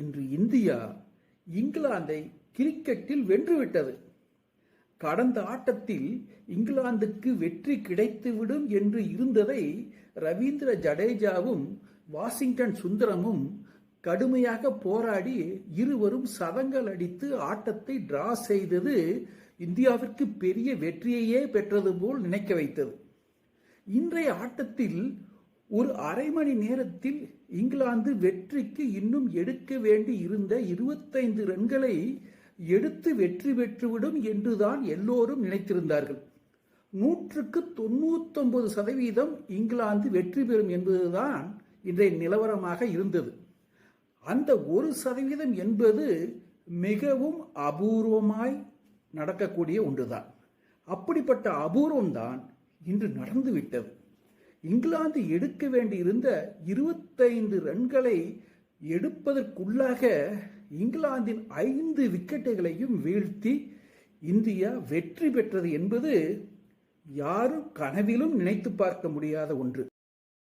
இன்று இந்தியா இங்கிலாந்தை கிரிக்கெட்டில் வென்றுவிட்டது. கடந்த ஆட்டத்தில் இங்கிலாந்துக்கு வெற்றி கிடைத்துவிடும் என்று இருந்ததை ரவீந்திர ஜடேஜாவும் வாஷிங்டன் சுந்தரமும் கடுமையாக போராடி இருவரும் சதங்கள் அடித்து ஆட்டத்தை டிரா செய்தது இந்தியாவிற்கு பெரிய வெற்றியையே பெற்றது போல் நினைக்க வைத்தது. இன்றைய ஆட்டத்தில் ஒரு அரை மணி நேரத்தில் இங்கிலாந்து வெற்றிக்கு இன்னும் எடுக்க வேண்டி இருந்த இருபத்தைந்து ரன்களை எடுத்து வெற்றி பெற்றுவிடும் என்றுதான் எல்லோரும் நினைத்திருந்தார்கள். நூற்றுக்கு தொண்ணூத்தொன்பது சதவீதம் இங்கிலாந்து வெற்றி பெறும் என்பதுதான் இன்றைய நிலவரமாக இருந்தது. அந்த ஒரு சதவீதம் என்பது மிகவும் அபூர்வமாய் நடக்கக்கூடிய ஒன்றுதான். அப்படிப்பட்ட அபூர்வம்தான் இன்று நடந்துவிட்டது. இங்கிலாந்து எடுக்க வேண்டியிருந்த இருபத்தைந்து ரன்களை எடுப்பதற்குள்ளாக இங்கிலாந்தின் ஐந்து விக்கெட்டுகளையும் வீழ்த்தி இந்தியா வெற்றி பெற்றது என்பது யாரும் கனவிலும் நினைத்து பார்க்க முடியாத ஒன்று.